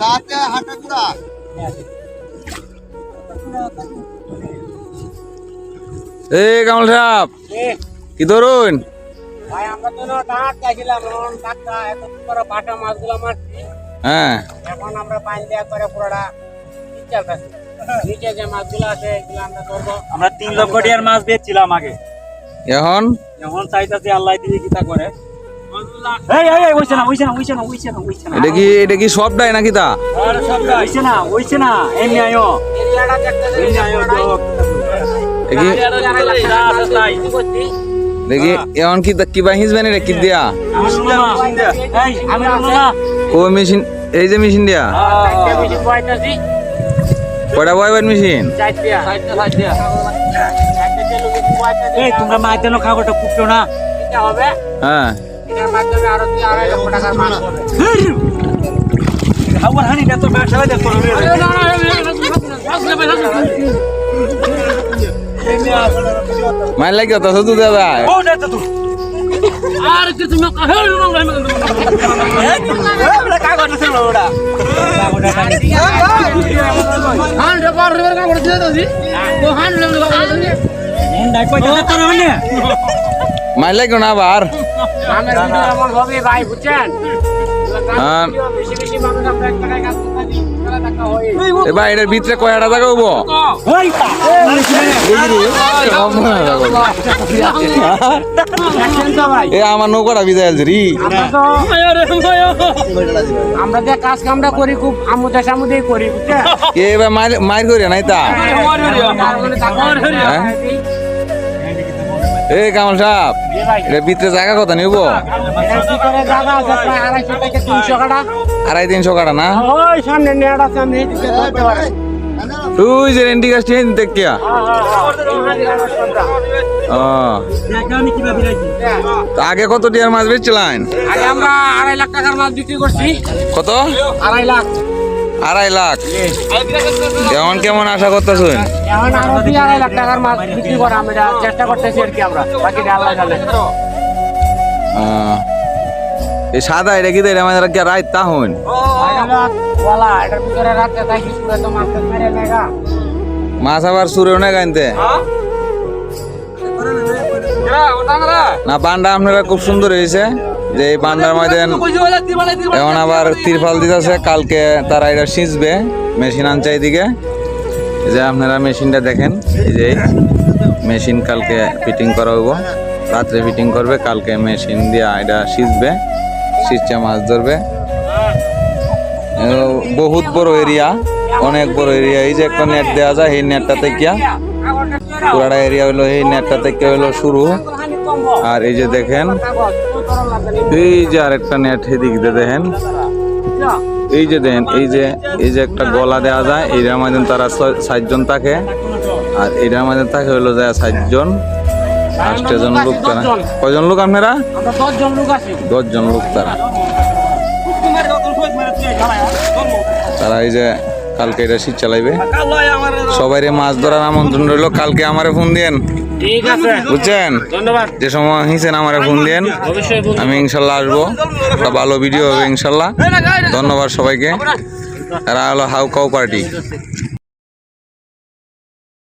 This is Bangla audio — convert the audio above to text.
সাথে হাঁটা কুড়া। এই কামাল সাহেব। কি ধরুন ভাই আমরা তো না চাইছিলাম এখন এত করে বাটা মাছগুলো মারছি। হ্যাঁ। এখন আমরা পানি দেওয়া করে পুরোটা ইচ্ছা কাছে নিচে যে মাছগুলো আছে এগুলো আমরা ধরবো। আমরা তিন লক্ষ টিয়ার মাছ বেচছিলাম আগে। এখন? এখন চাইতাছি আল্লাহ দিয়ে কিতা করে। এই এই এই ওইছে না ওইছে না ওইছে না ওইছে না ওইছে না এটা কি এটা কি সবটাই নাকি তা? আরে সব ওইছে না ওইছে না এমনি আয়ো। এমনি আয়ো দেখি দেখি এখন কি কি বা হিসবেন এটা কি দিয়া? ও মেশিন এই যে মেশিন দিয়া? কয়টা বয়বার মেশিন তোমরা মাইতে খাবারটা কুটছো না? হ্যাঁ। মাধ্যমে আরও দুই আড়াই লক্ষ টাকার মাছ হবে। খাবার তো ব্যবসা যাচ্ছে মাইল তো শুধু দাদা ও না তো। তুই আর কিছু না হান রে বার টাকা এবার এটার ভিতরে টাকা হব দেখছেন তো ভাই। এ আমার নৌকাটা বিদায় আছে রি। আমরা যে কাজ কামটা করি খুব আমুদা সামুদাই করি এ এবার মাইর করি নাই তা? হ্যাঁ? এ কামাল সাহেব এটার ভিতরে জায়গা কথা নিব? এটা আড়াই তিনশো কাটা না? তুই যে রেন্টি গাছ রাখি। তা আগে কত টিয়ার মাছ বেচছিলেন? আগে আমরা আড়াই লাখ টাকার মাছ বিক্রি করছি। কত? আড়াই লাখ। আড়াই লাখ। কেমন কেমন আশা করতেছেন? এখন আড়াই লাখ টাকার মাছ বিক্রি করা আমরা চেষ্টা করতেছি আর কি আমরা। বাকি আল্লাহ জানে এই সাদা এটা কি এটা? আমাদের কি রাত তা হন মাছ আবার সুরেও না গাইতে না পান্ডা আপনারা খুব সুন্দর হয়েছে। যে এই পান্ডার ময়দান এখন আবার তিরপাল দিতেছে, কালকে তারা এটা সিঁচবে, মেশিন আনছে এইদিকে। যে আপনারা মেশিনটা দেখেন, এই যে মেশিন কালকে ফিটিং করা হইব। রাত্রে ফিটিং করবে, কালকে মেশিন দিয়ে এটা সিঁচবে, সিঁচে মাছ ধরবে। বহুত বড় এরিয়া অনেক বড় এরিয়া এই যে একটা নেট দেওয়া যায় এই নেটটা থেকে পুরাটা এরিয়া হলো এই নেটটা থেকে হলো শুরু। আর এই যে দেখেন এই যে আরেকটা নেট দিয়ে দেখেন। এই যে দেখেন এই যে এই যে একটা গলা দেওয়া যায় এইটার মধ্যে তারা ষাটজন থাকে। আর এইটার মধ্যে থাকে হলো যায় সাতজন। পাঁচটা জন লোক তারা। কয়জন লোক আপনারা? দশজন লোক আছি। দশজন লোক তারা। তারা এই যে কালকে এটা শীত চালাইবে। সবাইরে মাছ ধরার আমন্ত্রণ রইল কালকে আমারে ফোন দিয়েন। ঠিক আছে। বুঝছেন? ধন্যবাদ। যে সময় হিসেন আমারে ফোন দিয়েন আমি ইনশাল্লাহ আসব। একটা ভালো ভিডিও হবে ইনশাল্লাহ। ধন্যবাদ সবাইকে। এরা হলো হাউ কাউ পার্টি।